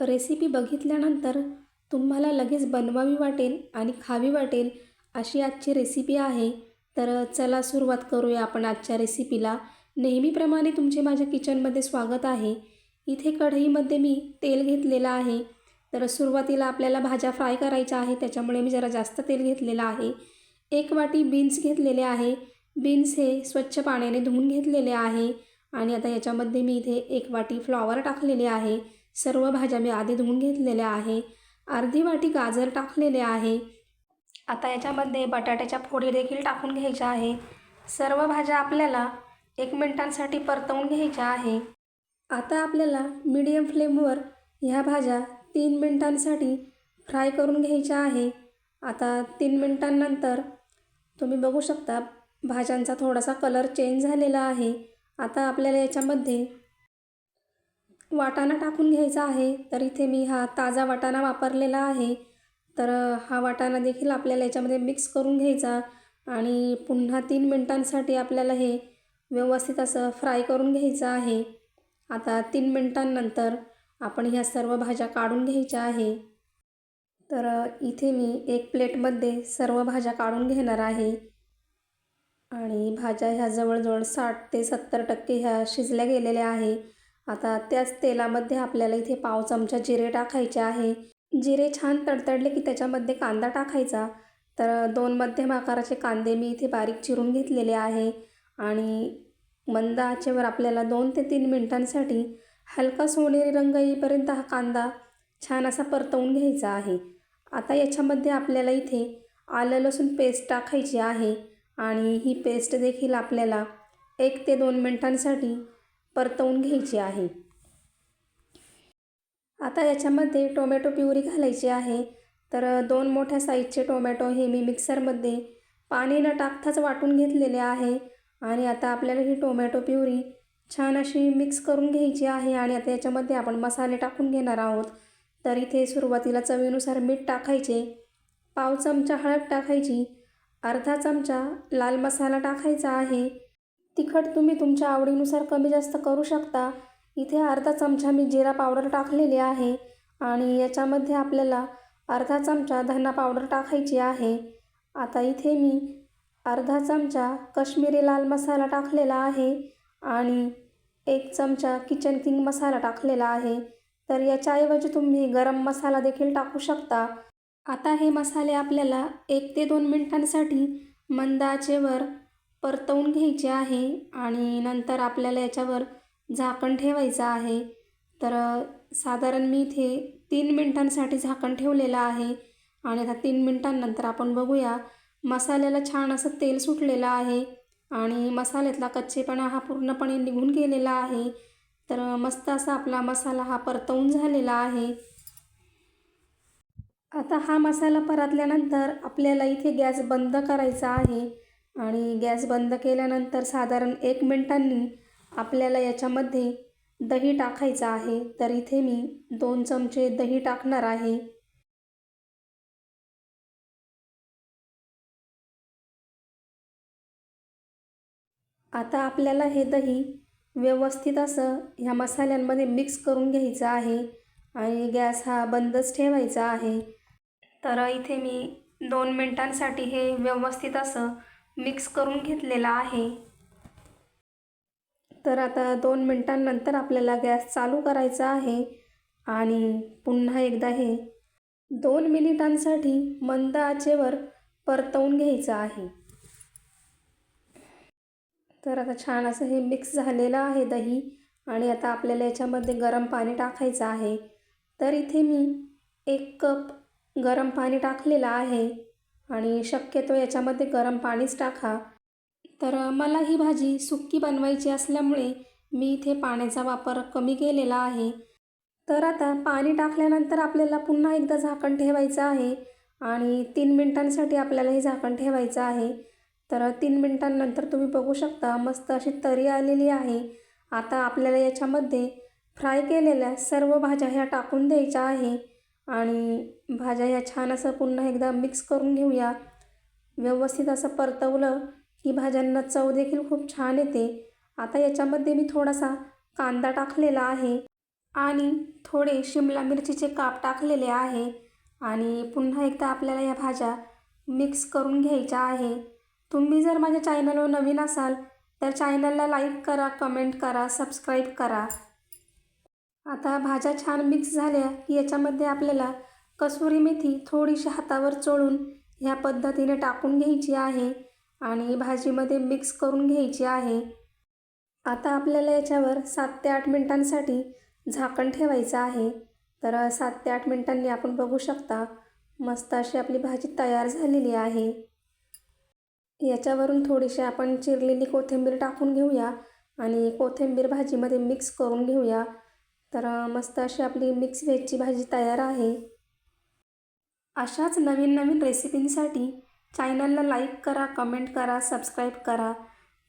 Recipe बघितल्यानंतर तुम्हाला लगेच बनवावी वाटेल आणि खावी वाटेल अशी आजची रेसिपी आहे. तर चला सुरुवात करूया आपण आजच्या रेसिपीला. नेहमीप्रमाणे तुमचे माझ्या किचनमध्ये स्वागत आहे. इथे कढईमध्ये मी तेल घेतलेलं आहे. तर सुरुवातीला आपल्याला भाज्या फ्राय करायच्या आहे त्याच्यामुळे मी जरा जास्त तेल घेतलेलं आहे. एक वाटी बीन्स घेतलेले आहे. बीन्स हे स्वच्छ पाण्याने धुवून घेतलेले आहे. आणि आता याच्यामध्ये मी इथे एक वाटी फ्लॉवर टाकलेले आहे. सर्व भाज्या मी आधी धुवून घेतलेल्या आहे. अर्धी वाटी गाजर टाकलेले आहे. आता याच्यामध्ये बटाट्याच्या फोडी देखील टाकून घ्यायच्या आहे. सर्व भाज्या आपल्याला एक मिनटांसाठी परतवून घ्यायच्या आहे. आता आपल्याला मीडियम फ्लेमवर ह्या भाज्या तीन मिनटांसाठी फ्राय करून घ्यायच्या आहे. आता तीन मिनटांनंतर तुम्ही बघू शकता भाज्यांचा थोडासा कलर चेंज झालेला आहे. आता आपल्याला याच्यामध्ये वाटाणा टाकून घ्यायचा आहे. तर इथे मी हा ताजा वाटाणा वापरलेला आहे. तर हा वाटाणा देखील आपल्याला याच्यामध्ये मिक्स करून घ्यायचा आणि पुन्हा तीन मिनटांसाठी आपल्याला हे व्यवस्थित असं फ्राय करून घ्यायचं आहे. आता तीन मिनटांनंतर आपण ह्या सर्व भाज्या काढून घ्यायच्या आहे. तर इथे मी एक प्लेटमध्ये सर्व भाज्या काढून घेणार आहे. आणि भाज्या ह्या जवळजवळ साठ ते सत्तर टक्के ह्या शिजल्या गेलेल्या आहे. आता त्याच तेलामध्ये आपल्याला इथे पाव चमचा जिरे टाकायचे आहे. जिरे छान तडतडले की त्याच्यामध्ये कांदा टाकायचा. तर दोन मध्यम आकाराचे कांदे मी इथे बारीक चिरून घेतलेले आहे. आणि मंद आचेवर आपल्याला दोन ते तीन मिनटांसाठी हलका सोनेरी रंग येईपर्यंत हा कांदा छान असा परतवून घ्यायचा आहे. आता याच्यामध्ये आपल्याला इथे आलं लसूण पेस्ट टाकायची आहे. आणि ही पेस्ट देखील आपल्याला एक ते दोन मिनटांसाठी परतवून घ्यायची आहे. आता याच्यामध्ये टोमॅटो प्युरी घालायची आहे. तर दोन मोठ्या साईजचे टोमॅटो हे मी मिक्सरमध्ये पाणी न टाकताच वाटून घेतलेले आहे. आणि आता आपल्याला ही टोमॅटो प्युरी छान अशी मिक्स करून घ्यायची आहे आणि आता याच्यामध्ये आपण मसाले टाकून घेणार आहोत. तर इथे सुरुवातीला चवीनुसार मीठ टाकायचे पाव चमचा हळद टाकायची अर्धा चमचा लाल मसाला टाकायचा आहे. तिखट तुम्ही तुमच्या आवडीनुसार कमी जास्त करू शकता. इथे अर्धा चमचा मी जिरा पावडर टाकलेली आहे आणि याच्यामध्ये आपल्याला अर्धा चमचा धना पावडर टाकायची आहे. आता इथे मी अर्धा चमचा कश्मीरी लाल मसाला टाकलेला आहे आणि एक चमचा किचन किंग मसाला टाकलेला आहे. तर याच्याऐवजी तुम्ही गरम मसाला देखील टाकू शकता. आता हे मसाले आपल्याला एक ते दोन मिनिटांसाठी मंद आचेवर परतवून घ्यायचे आहे आणि नंतर आपल्याला याच्यावर झाकण ठेवायचं आहे. तर साधारण मी इथे तीन मिनटांसाठी झाकण ठेवलेलं आहे आणि आता तीन मिनटांनंतर आपण बघूया मसाल्याला छान असं तेल सुटलेलं आहे आणि मसाल्यातला कच्चेपणा हा पूर्णपणे निघून गेलेला आहे. तर मस्त असा आपला मसाला हा परतवून झालेला आहे. आता हा मसाला परतल्यानंतर आपल्याला इथे गॅस बंद करायचा आहे. आणि गॅस बंद केल्यानंतर साधारण एक मिनिटांनी आपल्याला याच्यामध्ये दही टाकायचं आहे. तर इथे मी दोन चमचे दही टाकणार आहे. आता आपल्याला हे दही व्यवस्थित असं ह्या मसाल्यांमध्ये मिक्स करून घ्यायचं आहे आणि गॅस हा बंदच ठेवायचा आहे. तर इथे मी दोन मिनटांसाठी हे व्यवस्थित असं मिक्स करून घेतलेलं आहे. तर आता दोन मिनटांनंतर आपल्याला गॅस चालू करायचा आहे आणि पुन्हा एकदा हे दोन मिनिटांसाठी मंद आचेवर परतवून घ्यायचं आहे. तर आता छान असं हे मिक्स झालेलं आहे दही आणि आता आपल्याला याच्यामध्ये गरम पाणी टाकायचं आहे. तर इथे मी एक कप गरम पाणी टाकलेलं आहे. आणि शक्यतो याच्यामध्ये गरम पाणीच टाका. तर मला ही भाजी सुक्की बनवायची असल्यामुळे मी इथे पाण्याचा वापर कमी केलेला आहे. तर आता पाणी टाकल्यानंतर आपल्याला पुन्हा एकदा झाकण ठेवायचं आहे आणि तीन मिनटांसाठी आपल्याला हे झाकण ठेवायचं आहे. तर तीन मिनटांनंतर तुम्ही बघू शकता मस्त अशी तरी आलेली आहे. आता आपल्याला याच्यामध्ये फ्राय केलेल्या सर्व भाज्या ह्या टाकून द्यायच्या आहे. आणि भाज्या ह्या छान असं पुन्हा एकदा मिक्स करून घेऊया. व्यवस्थित असं परतवलं की भाज्यांना चव देखील खूप छान येते. आता याच्यामध्ये मी थोडासा कांदा टाकलेला आहे आणि थोडे शिमला मिरचीचे काप टाकलेले आहे आणि पुन्हा एकदा आपल्याला या भाज्या मिक्स करून घ्यायच्या आहे. तुम्ही जर माझ्या चॅनलवर नवीन असाल तर चॅनलला लाईक करा कमेंट करा सबस्क्राईब करा. आता भाज्या छान मिक्स झाल्या की याच्यामध्ये आपल्याला कसुरी मेथी थोडीशी हातावर चोळून ह्या पद्धतीने टाकून घ्यायची आहे आणि भाजीमध्ये मिक्स करून घ्यायची आहे. आता आपल्याला याच्यावर सात ते आठ मिनिटांसाठी झाकण ठेवायचं आहे. तर सात ते आठ मिनिटांनी आपण बघू शकता मस्त अशी आपली भाजी तयार झालेली आहे. याच्यावरून थोडीशी आपण चिरलेली कोथिंबीर टाकून घेऊया आणि कोथिंबीर भाजीमध्ये मिक्स करून घेऊया. तर मस्त अशी आपली मिक्स व्हेजची भाजी तयार आहे. अशाच नवीन नवीन रेसिपींसाठी चॅनलला लाईक करा कमेंट करा सबस्क्राईब करा.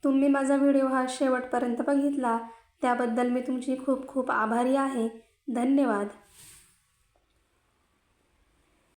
तुम्ही माझा व्हिडिओ हा शेवटपर्यंत बघितला त्याबद्दल मी तुमची खूप खूप आभारी आहे. धन्यवाद.